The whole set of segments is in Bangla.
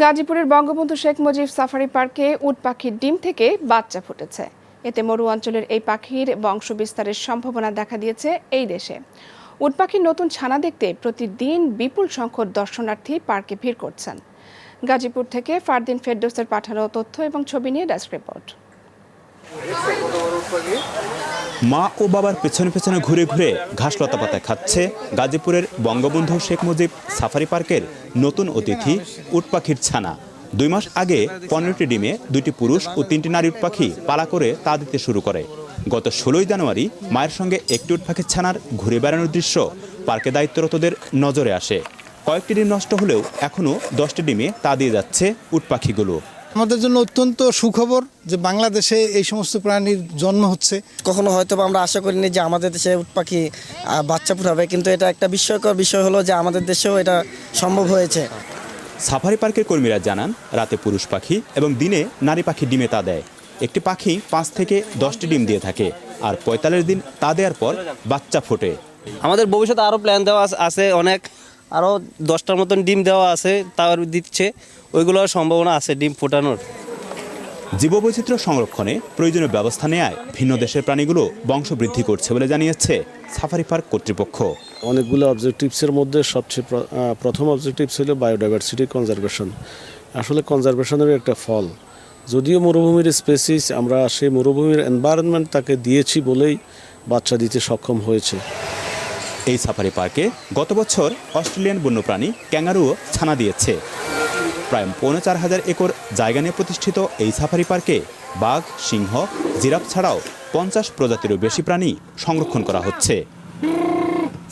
গাজীপুরের বঙ্গবন্ধু শেখ মুজিব সাফারি পার্কে উট পাখির ডিম থেকে বাচ্চা ফুটেছে। এতে মরু অঞ্চলের এই পাখির বংশ বিস্তারের সম্ভাবনা দেখা দিয়েছে এই দেশে। উট পাখির নতুন ছানা দেখতে প্রতিদিন বিপুল সংখ্যক দর্শনার্থী পার্কে ভিড় করছেন। গাজীপুর থেকে ফারদিন ফেরদোসের পাঠানো তথ্য এবং ছবি নিয়ে ডেস্ক রিপোর্ট। মা ও বাবার পেছনে পেছনে ঘুরে ঘুরে ঘাস লতা পাতায় খাচ্ছে। গাজীপুরের বঙ্গবন্ধু শেখ মুজিব সাফারি পার্কের নতুন অতিথি উটপাখির ছানা। দুই মাস আগে পনেরোটি ডিমে দুইটি পুরুষ ও তিনটি নারী উট পাখি পালা করে তা দিতে শুরু করে। গত ষোলোই জানুয়ারি মায়ের সঙ্গে একটি উটপাখির ছানার ঘুরে বেড়ানোর দৃশ্য পার্কে দায়িত্বরতদের নজরে আসে। কয়েকটি ডিম নষ্ট হলেও এখনও দশটি ডিমে তা দিয়ে যাচ্ছে উট পাখিগুলো। আমাদের জন্য অত্যন্ত সুখবর যে বাংলাদেশে এই সমস্ত প্রাণীর জন্ম হচ্ছে। কখনো হয়তো বা আমরা আশা করিনি যে আমাদের দেশে উট পাখি বাচ্চা ফুটাবে কিন্তু এটা একটা বিস্ময়কর বিষয় হলো যে আমাদের দেশেও এটা সম্ভব হয়েছে। সাফারি পার্কের কর্মীরা জানান রাতে পুরুষ পাখি এবং দিনে নারী পাখি ডিমে তা দেয়। একটি পাখি পাঁচ থেকে দশটি ডিম দিয়ে থাকে আর পঁয়তাল্লিশ দিন তা দেওয়ার পর বাচ্চা ফোটে। আমাদের ভবিষ্যতে আরও প্ল্যান দেওয়া আছে অনেক। আরও দশটার মতন ডিম দেওয়া আছে তার দিচ্ছে। ওইগুলোর সম্ভাবনা আছে ডিম ফোটানোর। জীববৈচিত্র্য সংরক্ষণে প্রয়োজনীয় ব্যবস্থা নেয় ভিন্ন দেশের প্রাণীগুলো বংশবৃদ্ধি করছে বলে জানিয়েছে সাফারি পার্ক কর্তৃপক্ষ। অনেকগুলো অবজেক্টিভসের মধ্যে সবচেয়ে প্রথম অবজেক্টিভ ছিল বায়োডাইভার্সিটি কনজারভেশন। আসলে কনজারভেশনের একটা ফল। যদিও মরুভূমির স্পেসিস আমরা সেই মরুভূমির এনভায়রনমেন্ট তাকে দিয়েছি বলেই বাচ্চা দিতে সক্ষম হয়েছে। এই সাফারি পার্কে গত বছর অস্ট্রেলিয়ান বন্যপ্রাণী ক্যাঙ্গারুও ছানা দিয়েছে। প্রায় পৌনে চার হাজার একর জায়গা নিয়ে প্রতিষ্ঠিত এই সাফারি পার্কে বাঘ, সিংহ, জিরাফ ছাড়াও পঞ্চাশ প্রজাতিরও বেশি প্রাণী সংরক্ষণ করা হচ্ছে।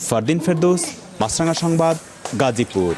ফারদিন ফেরদৌস মাসরাঙ্গা সংবাদ, গাজীপুর।